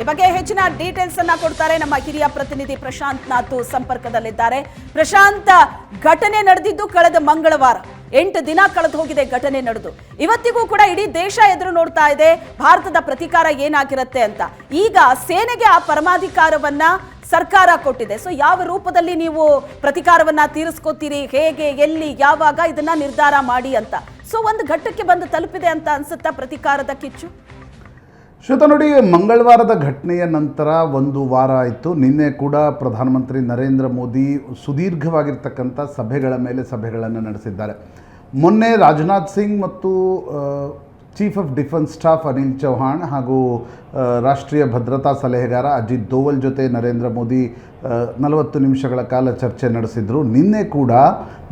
ಈ ಬಗ್ಗೆ ಹೆಚ್ಚಿನ ಡೀಟೇಲ್ಸ್ ಅನ್ನ ಕೊಡ್ತಾರೆ ನಮ್ಮ ಹಿರಿಯ ಪ್ರತಿನಿಧಿ ಪ್ರಶಾಂತ್ ನಾಥು ಸಂಪರ್ಕದಲ್ಲಿದ್ದಾರೆ. ಪ್ರಶಾಂತ್, ಘಟನೆ ನಡೆದಿದ್ದು ಕಳೆದ ಮಂಗಳವಾರ. ಎಂಟು ದಿನ ಕಳೆದು ಹೋಗಿದೆ ಘಟನೆ ನಡೆದು. ಇವತ್ತಿಗೂ ಕೂಡ ಇಡೀ ದೇಶ ಎದುರು ನೋಡ್ತಾ ಇದೆ. ಭಾರತದ ಪ್ರತಿಕಾರ ಏನಾಗಿರುತ್ತೆ ಅಂತ. ಈಗ ಸೇನೆಗೆ ಆ ಪರಮಾಧಿಕಾರವನ್ನ ಸರ್ಕಾರ ಕೊಟ್ಟಿದೆ. ಸೊ ಯಾವ ರೂಪದಲ್ಲಿ ನೀವು ಪ್ರತಿಕಾರವನ್ನ ತೀರಿಸ್ಕೋತೀರಿ? ಹೇಗೆ, ಎಲ್ಲಿ, ಯಾವಾಗ ಇದನ್ನ ನಿರ್ಧಾರ ಮಾಡಿ ಅಂತ. ಸೊ ಒಂದು ಘಟ್ಟಕ್ಕೆ ಬಂದು ತಲುಪಿದೆ ಅಂತ ಅನ್ಸುತ್ತಾ ಪ್ರತಿಕಾರದ ಕಿಚ್ಚು? ಶ್ವೇತ ನೋಡಿ ಮಂಗಳವಾರದ ಘಟನೆಯ ನಂತರ ಒಂದು ವಾರ ಆಯಿತು. ನಿನ್ನೆ ಕೂಡ ಪ್ರಧಾನಮಂತ್ರಿ ನರೇಂದ್ರ ಮೋದಿ ಸುದೀರ್ಘವಾಗಿರ್ತಕ್ಕಂಥ ಸಭೆಗಳ ಮೇಲೆ ಸಭೆಗಳನ್ನು ನಡೆಸಿದ್ದಾರೆ. ಮೊನ್ನೆ ರಾಜನಾಥ್ ಸಿಂಗ್ ಮತ್ತು chief of defence staff Anil Chauhan ಹಾಗೂ ರಾಷ್ಟ್ರೀಯ ಭದ್ರತಾ ಸಲಹೆಗಾರ ಅಜಿತ್ ದೋವಲ್ ಜೊತೆ ನರೇಂದ್ರ ಮೋದಿ ನಲವತ್ತು ನಿಮಿಷಗಳ ಕಾಲ ಚರ್ಚೆ ನಡೆಸಿದರು. ನಿನ್ನೆ ಕೂಡ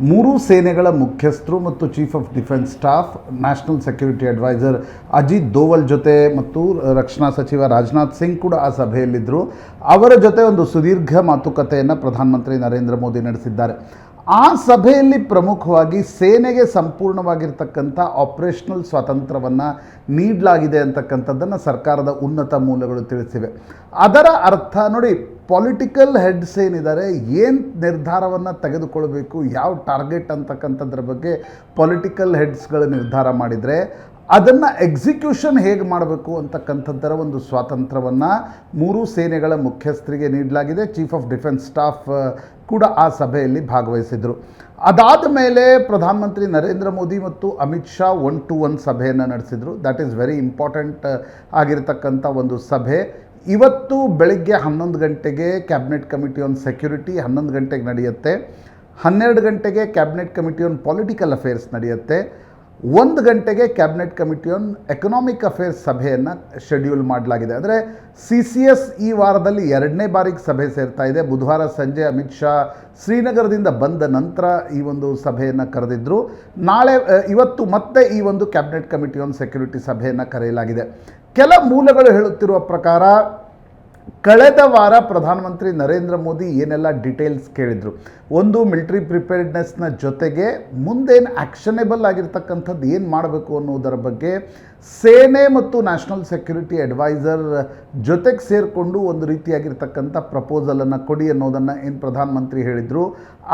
ಮೂರು ಸೇನೆಗಳ ಮುಖ್ಯಸ್ಥರು ಮತ್ತು chief of defence staff national security advisor Ajit Doval ಜೊತೆ ಮತ್ತು ರಕ್ಷಣಾ ಸಚಿವ ರಾಜನಾಥ್ ಸಿಂಗ್ ಕೂಡ ಆ ಸಭೆಯಲ್ಲಿದ್ದರು ಅವರ ಜೊತೆ ಒಂದು ಸುದೀರ್ಘ ಮಾತುಕತೆಯನ್ನು ಪ್ರಧಾನಮಂತ್ರಿ ನರೇಂದ್ರ ಮೋದಿ ನಡೆಸಿದ್ದಾರೆ. ಆ ಸಭೆಯಲ್ಲಿ ಪ್ರಮುಖವಾಗಿ ಸೇನೆಗೆ ಸಂಪೂರ್ಣವಾಗಿರ್ತಕ್ಕಂಥ ಆಪರೇಷನಲ್ ಸ್ವಾತಂತ್ರ್ಯವನ್ನು ನೀಡಲಾಗಿದೆ ಅಂತಕ್ಕಂಥದ್ದನ್ನು ಸರ್ಕಾರದ ಉನ್ನತ ಮೂಲಗಳು ತಿಳಿಸಿವೆ. ಅದರ ಅರ್ಥ ನೋಡಿ ಪೊಲಿಟಿಕಲ್ ಹೆಡ್ಸ್ ಏನಿದ್ದಾರೆ, ಏನು ನಿರ್ಧಾರವನ್ನು ತೆಗೆದುಕೊಳ್ಬೇಕು, ಯಾವ ಟಾರ್ಗೆಟ್ ಅಂತಕ್ಕಂಥದ್ರ ಬಗ್ಗೆ ಪೊಲಿಟಿಕಲ್ ಹೆಡ್ಸ್ಗಳು ನಿರ್ಧಾರ ಮಾಡಿದರೆ ಅದನ್ನು ಎಕ್ಸಿಕ್ಯೂಷನ್ ಹೇಗೆ ಮಾಡಬೇಕು ಅಂತಕ್ಕಂಥದ್ದರ ಒಂದು ಸ್ವಾತಂತ್ರ್ಯವನ್ನು ಮೂರು ಸೇನೆಗಳ ಮುಖ್ಯಸ್ಥರಿಗೆ ನೀಡಲಾಗಿದೆ. ಚೀಫ್ ಆಫ್ ಡಿಫೆನ್ಸ್ ಸ್ಟಾಫ್ ಕೂಡ ಆ ಸಭೆಯಲ್ಲಿ ಭಾಗವಹಿಸಿದರು. ಅದಾದ ಮೇಲೆ ಪ್ರಧಾನಮಂತ್ರಿ ನರೇಂದ್ರ ಮೋದಿ ಮತ್ತು Amit Shah one to one ಸಭೆಯನ್ನು ನಡೆಸಿದರು. ದ್ಯಾಟ್ ಈಸ್ ವೆರಿ ಇಂಪಾರ್ಟೆಂಟ್ ಆಗಿರತಕ್ಕಂಥ ಒಂದು ಸಭೆ. ಇವತ್ತು ಬೆಳಗ್ಗೆ ಹನ್ನೊಂದು ಗಂಟೆಗೆ ಕ್ಯಾಬಿನೆಟ್ ಕಮಿಟಿ ಆನ್ ಸೆಕ್ಯೂರಿಟಿ ಹನ್ನೊಂದು ಗಂಟೆಗೆ ನಡೆಯುತ್ತೆ. ಹನ್ನೆರಡು ಗಂಟೆಗೆ cabinet committee on political affairs ನಡೆಯುತ್ತೆ. ಒಂದು ಗಂಟೆಗೆ ಕ್ಯಾಬಿನೆಟ್ ಕಮಿಟಿ ಎಕನಾಮಿಕ್ ಅಫೇರ್ಸ್ ಸಭೆಯನ್ನು ಶೆಡ್ಯೂಲ್ ಮಾಡಲಾಗಿದೆ. ಅಂದರೆ ಸಿ ಸಿ ಎಸ್ ಈ ವಾರದಲ್ಲಿ ಎರಡನೇ ಬಾರಿಗೆ ಸಭೆ ಸೇರ್ತಾ ಇದೆ. ಬುಧವಾರ ಸಂಜೆ ಅಮಿತ್ ಶಾ ಶ್ರೀನಗರದಿಂದ ಬಂದ ನಂತರ ಈ ಒಂದು ಸಭೆಯನ್ನು ಕರೆದಿದ್ದರು ನಾಳೆ ಇವತ್ತು ಮತ್ತೆ ಈ ಒಂದು ಕ್ಯಾಬಿನೆಟ್ ಕಮಿಟಿ ಆನ್ ಸೆಕ್ಯೂರಿಟಿ ಸಭೆಯನ್ನು ಕರೆಯಲಾಗಿದೆ. ಕೆಲ ಮೂಲಗಳು ಹೇಳುತ್ತಿರುವ ಪ್ರಕಾರ ಕಳೆದ ವಾರ ಪ್ರಧಾನಮಂತ್ರಿ ನರೇಂದ್ರ ಮೋದಿ ಏನೆಲ್ಲ ಡೀಟೇಲ್ಸ್ ಕೇಳಿದರು? ಒಂದು ಮಿಲ್ಟ್ರಿ ಪ್ರಿಪೇರ್ಡ್ನೆಸ್ನ ಜೊತೆಗೆ ಮುಂದೇನು ಆ್ಯಕ್ಷನೇಬಲ್ ಆಗಿರ್ತಕ್ಕಂಥದ್ದು ಏನು ಮಾಡಬೇಕು ಅನ್ನೋದರ ಬಗ್ಗೆ ಸೇನೆ ಮತ್ತು ನ್ಯಾಷನಲ್ ಸೆಕ್ಯೂರಿಟಿ ಅಡ್ವೈಸರ್ ಜೊತೆಗೆ ಸೇರಿಕೊಂಡು ಒಂದು ರೀತಿಯಾಗಿರ್ತಕ್ಕಂಥ ಪ್ರಪೋಸಲನ್ನು ಕೊಡಿ ಅನ್ನೋದನ್ನು ಏನು ಪ್ರಧಾನಮಂತ್ರಿ ಹೇಳಿದರು.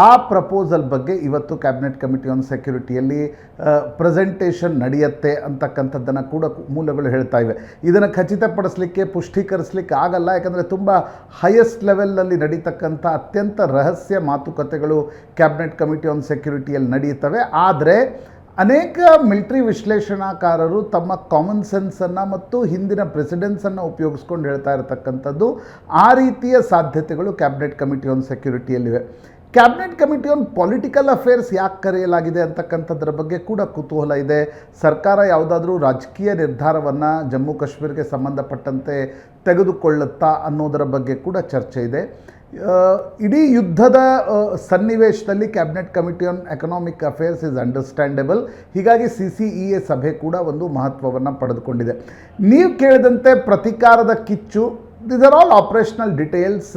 ಆ ಪ್ರಪೋಸಲ್ ಬಗ್ಗೆ ಇವತ್ತು ಕ್ಯಾಬಿನೆಟ್ ಕಮಿಟಿ ಆನ್ ಸೆಕ್ಯೂರಿಟಿಯಲ್ಲಿ ಪ್ರೆಸೆಂಟೇಷನ್ ನಡೆಯುತ್ತೆ ಅಂತಕ್ಕಂಥದ್ದನ್ನು ಕೂಡ ಮೂಲಗಳು ಹೇಳ್ತಾ ಇವೆ. ಇದನ್ನು ಖಚಿತಪಡಿಸಲಿಕ್ಕೆ, ಪುಷ್ಟೀಕರಿಸಲಿಕ್ಕೆ ಆಗಲ್ಲ, ಯಾಕಂದರೆ ತುಂಬ ಹೈಯೆಸ್ಟ್ ಲೆವೆಲ್ನಲ್ಲಿ ನಡೀತಕ್ಕಂಥ ಅತ್ಯಂತ ರಹಸ್ಯ ಮಾತುಕತೆಗಳು ಕ್ಯಾಬಿನೆಟ್ ಕಮಿಟಿ ಆನ್ ಸೆಕ್ಯೂರಿಟಿಯಲ್ಲಿ ನಡೆಯುತ್ತವೆ. ಆದರೆ ಅನೇಕ ಮಿಲಿಟ್ರಿ ವಿಶ್ಲೇಷಣಾಕಾರರು ತಮ್ಮ ಕಾಮನ್ ಸೆನ್ಸನ್ನು ಮತ್ತು ಹಿಂದಿನ ಪ್ರೆಸಿಡೆನ್ಸನ್ನು ಉಪಯೋಗಿಸ್ಕೊಂಡು ಹೇಳ್ತಾ ಇರತಕ್ಕಂಥದ್ದು ಆ ರೀತಿಯ ಸಾಧ್ಯತೆಗಳು cabinet committee on ಸೆಕ್ಯೂರಿಟಿಯಲ್ಲಿವೆ cabinet committee on political affairs ಯಾಕೆ ಕರೆಯಲಾಗಿದೆ ಅಂತಕ್ಕಂಥದ್ರ ಬಗ್ಗೆ ಕೂಡ ಕುತೂಹಲ ಇದೆ. ಸರ್ಕಾರ ಯಾವುದಾದ್ರೂ ರಾಜಕೀಯ ನಿರ್ಧಾರವನ್ನು ಜಮ್ಮು ಕಾಶ್ಮೀರಕ್ಕೆ ಸಂಬಂಧಪಟ್ಟಂತೆ ತೆಗೆದುಕೊಳ್ಳುತ್ತಾ ಅನ್ನೋದರ ಬಗ್ಗೆ ಕೂಡ ಚರ್ಚೆ ಇದೆ. ಇಡೀ ಯುದ್ಧದ ಸನ್ನಿವೇಶದಲ್ಲಿ cabinet committee on economic affairs is understandable ಹೀಗಾಗಿ ಸಿ ಸಿ ಇ ಎ ಸಭೆ ಕೂಡ ಒಂದು ಮಹತ್ವವನ್ನು ಪಡೆದುಕೊಂಡಿದೆ. ನೀವು ಕೇಳಿದಂತೆ ಪ್ರತಿಕಾರದ ಕಿಚ್ಚು this are all operational details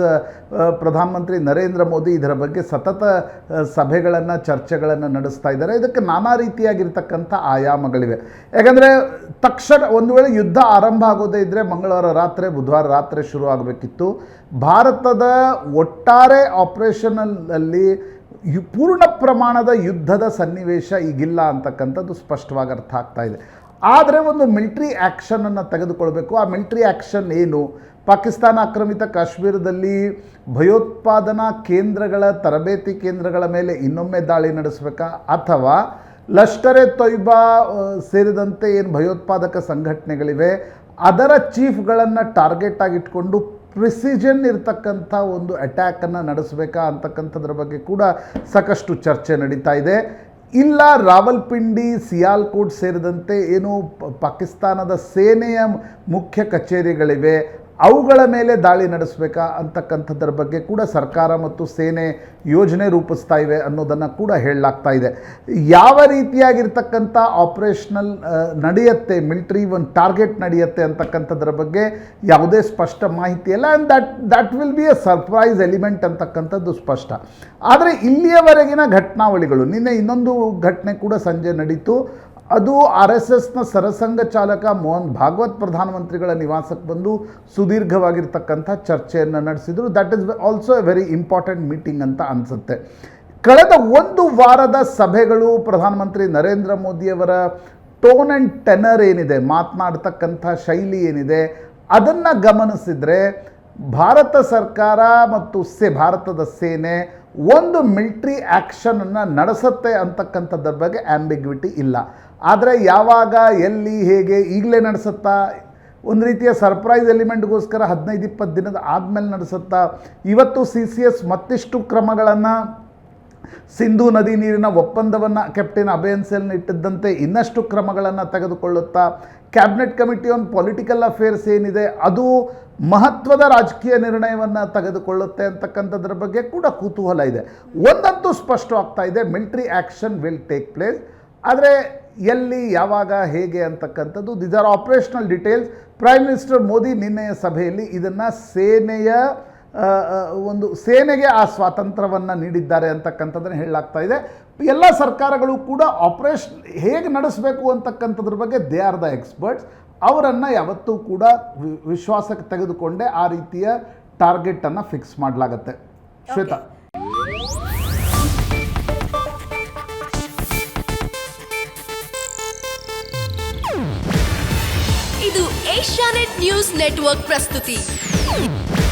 ಪ್ರಧಾನಮಂತ್ರಿ ನರೇಂದ್ರ ಮೋದಿ ಇದರ ಬಗ್ಗೆ ಸತತ ಸಭೆಗಳನ್ನು, ಚರ್ಚೆಗಳನ್ನು ನಡೆಸ್ತಾ ಇದ್ದಾರೆ. ಇದಕ್ಕೆ ನಾನಾ ರೀತಿಯಾಗಿರ್ತಕ್ಕಂಥ ಆಯಾಮಗಳಿವೆ. ಯಾಕಂದರೆ ತಕ್ಷಣ ಒಂದು ವೇಳೆ ಯುದ್ಧ ಆರಂಭ ಆಗೋದೇ ಇದ್ದರೆ ಮಂಗಳವಾರ ರಾತ್ರಿ, ಬುಧವಾರ ರಾತ್ರಿ ಶುರು ಆಗಬೇಕಿತ್ತು. ಭಾರತದ ಒಟ್ಟಾರೆ ಆಪರೇಷನಲ್ಲಿ ಯು, ಪೂರ್ಣ ಪ್ರಮಾಣದ ಯುದ್ಧದ ಸನ್ನಿವೇಶ ಈಗಿಲ್ಲ ಅಂತಕ್ಕಂಥದ್ದು ಸ್ಪಷ್ಟವಾಗಿ ಅರ್ಥ ಆಗ್ತಾ ಇದೆ. ಆದರೆ ಒಂದು ಮಿಲ್ಟ್ರಿ ಆ್ಯಕ್ಷನನ್ನು ತೆಗೆದುಕೊಳ್ಬೇಕು. ಆ ಮಿಲ್ಟ್ರಿ ಆ್ಯಕ್ಷನ್ ಏನು? ಪಾಕಿಸ್ತಾನ ಆಕ್ರಮಿತ ಕಾಶ್ಮೀರದಲ್ಲಿ ಭಯೋತ್ಪಾದನಾ ಕೇಂದ್ರಗಳ ತರಬೇತಿ ಕೇಂದ್ರಗಳ ಮೇಲೆ ಇನ್ನೊಮ್ಮೆ ದಾಳಿ ನಡೆಸಬೇಕಾ? ಅಥವಾ ಲಷ್ಕರೆ ತೊಯ್ಬಾ ಸೇರಿದಂತೆ ಏನು ಭಯೋತ್ಪಾದಕ ಸಂಘಟನೆಗಳಿವೆ, ಅದರ ಚೀಫ್ಗಳನ್ನು ಟಾರ್ಗೆಟ್ ಆಗಿಟ್ಕೊಂಡು ಪ್ರಿಸಿಷನ್ ಇರತಕ್ಕಂಥ ಒಂದು ಅಟ್ಯಾಕನ್ನು ನಡೆಸಬೇಕಾ? ಅಂತಕ್ಕಂಥದ್ರ ಬಗ್ಗೆ ಕೂಡ ಸಾಕಷ್ಟು ಚರ್ಚೆ ನಡೀತಾ ಇದೆ. ಇಲ್ಲ, ರಾವಲ್ಪಿಂಡಿ, ಸಿಯಾಲ್ಕೋಟ್ ಸೇರಿದಂತೆ ಏನು ಪಾಕಿಸ್ತಾನದ ಸೇನೆಯ ಮುಖ್ಯ ಕಚೇರಿಗಳಿವೆ. ಅವುಗಳ ಮೇಲೆ ದಾಳಿ ನಡೆಸಬೇಕಾ ಅಂತಕ್ಕಂಥದ್ರ ಬಗ್ಗೆ ಕೂಡ ಸರ್ಕಾರ ಮತ್ತು ಸೇನೆ ಯೋಜನೆ ರೂಪಿಸ್ತಾ ಇವೆ ಅನ್ನೋದನ್ನು ಕೂಡ ಹೇಳಲಾಗ್ತಾ ಇದೆ. ಯಾವ ರೀತಿಯಾಗಿರ್ತಕ್ಕಂಥ ಆಪರೇಷನಲ್ ನಡೆಯುತ್ತೆ ಮಿಲ್ಟ್ರಿ ಒಂದು ಟಾರ್ಗೆಟ್ ನಡೆಯುತ್ತೆ ಅಂತಕ್ಕಂಥದ್ರ ಬಗ್ಗೆ ಯಾವುದೇ ಸ್ಪಷ್ಟ ಮಾಹಿತಿ ಇಲ್ಲ. And that that will be a surprise element ಅಂತಕ್ಕಂಥದ್ದು ಸ್ಪಷ್ಟ. ಆದರೆ ಇಲ್ಲಿಯವರೆಗಿನ ಘಟನಾವಳಿಗಳು, ನಿನ್ನೆ ಇನ್ನೊಂದು ಘಟನೆ ಕೂಡ ಸಂಜೆ ನಡೀತು. ಅದು ಆರ್ ಎಸ್ ಎಸ್ನ ಸರಸಂಘ ಚಾಲಕ ಮೋಹನ್ ಭಾಗವತ್ ಪ್ರಧಾನಮಂತ್ರಿಗಳ ನಿವಾಸಕ್ಕೆ ಬಂದು ಸುದೀರ್ಘವಾಗಿರ್ತಕ್ಕಂಥ ಚರ್ಚೆಯನ್ನು ನಡೆಸಿದರು. That is also a very important meeting ಅಂತ ಅನಿಸುತ್ತೆ. ಕಳೆದ ಒಂದು ವಾರದ ಸಭೆಗಳು ಪ್ರಧಾನಮಂತ್ರಿ ನರೇಂದ್ರ ಮೋದಿಯವರ ಟೋನ್ ಆ್ಯಂಡ್ ಟೆನರ್ ಏನಿದೆ, ಮಾತನಾಡ್ತಕ್ಕಂಥ ಶೈಲಿ ಏನಿದೆ, ಅದನ್ನು ಗಮನಿಸಿದರೆ ಭಾರತ ಸರ್ಕಾರ ಮತ್ತು ಸೆ ಭಾರತದ ಸೇನೆ ಒಂದು ಮಿಲ್ಟ್ರಿ ಆ್ಯಕ್ಷನನ್ನು ನಡೆಸುತ್ತೆ ಅಂತಕ್ಕಂಥದ್ರ ಬಗ್ಗೆ ಆ್ಯಂಬಿಗ್ವಿಟಿ ಇಲ್ಲ. ಆದರೆ ಯಾವಾಗ, ಎಲ್ಲಿ, ಹೇಗೆ ಈಗಲೇ ನಡೆಸುತ್ತಾ? ಒಂದು ರೀತಿಯ ಸರ್ಪ್ರೈಸ್ ಎಲಿಮೆಂಟ್ಗೋಸ್ಕರ ಹದಿನೈದು, ಇಪ್ಪತ್ತು ದಿನದ ಆದಮೇಲೆ ನಡೆಸುತ್ತಾ? ಇವತ್ತು ಸಿ ಸಿ ಎಸ್ ಮತ್ತಿಷ್ಟು ಕ್ರಮಗಳನ್ನು ಸಿಂಧೂ ನದಿ ನೀರಿನ ಒಪ್ಪಂದವನ್ನು ಕ್ಯಾಪ್ಟನ್ ಅಭಯನ್ಸೆಲ್ನ ಇಟ್ಟಿದ್ದಂತೆ ಇನ್ನಷ್ಟು ಕ್ರಮಗಳನ್ನು ತೆಗೆದುಕೊಳ್ಳುತ್ತಾ cabinet committee on political affairs ಏನಿದೆ, ಅದು ಮಹತ್ವದ ರಾಜಕೀಯ ನಿರ್ಣಯವನ್ನು ತೆಗೆದುಕೊಳ್ಳುತ್ತೆ ಅಂತಕ್ಕಂಥದ್ರ ಬಗ್ಗೆ ಕೂಡ ಕುತೂಹಲ ಇದೆ. ಒಂದಂತೂ ಸ್ಪಷ್ಟವಾಗ್ತಾ ಇದೆ military action will take place ಆದರೆ ಎಲ್ಲಿ, ಯಾವಾಗ, ಹೇಗೆ ಅಂತಕ್ಕಂಥದ್ದು this are operational details prime minister Modi ನಿನ್ನೆಯ ಸಭೆಯಲ್ಲಿ ಇದನ್ನು ಸೇನೆಯ ಒಂದು ಸೇನೆಗೆ ಆ ಸ್ವಾತಂತ್ರ್ಯವನ್ನು ನೀಡಿದ್ದಾರೆ ಅಂತಕ್ಕಂಥದ್ದನ್ನು ಹೇಳಲಾಗ್ತಾ ಇದೆ. ಎಲ್ಲ ಸರ್ಕಾರಗಳು ಕೂಡ ಆಪರೇಷನ್ ಹೇಗೆ ನಡೆಸಬೇಕು ಅಂತಕ್ಕಂಥದ್ರ ಬಗ್ಗೆ ದೇ ಆರ್ ದ ಎಕ್ಸ್ಪರ್ಟ್ಸ್ ಅವರನ್ನು ಯಾವತ್ತೂ ಕೂಡ ವಿಶ್ವಾಸಕ್ಕೆ ತೆಗೆದುಕೊಂಡೇ ಆ ರೀತಿಯ ಟಾರ್ಗೆಟನ್ನು ಫಿಕ್ಸ್ ಮಾಡಲಾಗತ್ತೆ. ಶ್ವೇತಾ. ಇದು ಏಷ್ಯಾನೆಟ್ ನ್ಯೂಸ್ ನೆಟ್ವರ್ಕ್ ಪ್ರಸ್ತುತಿ.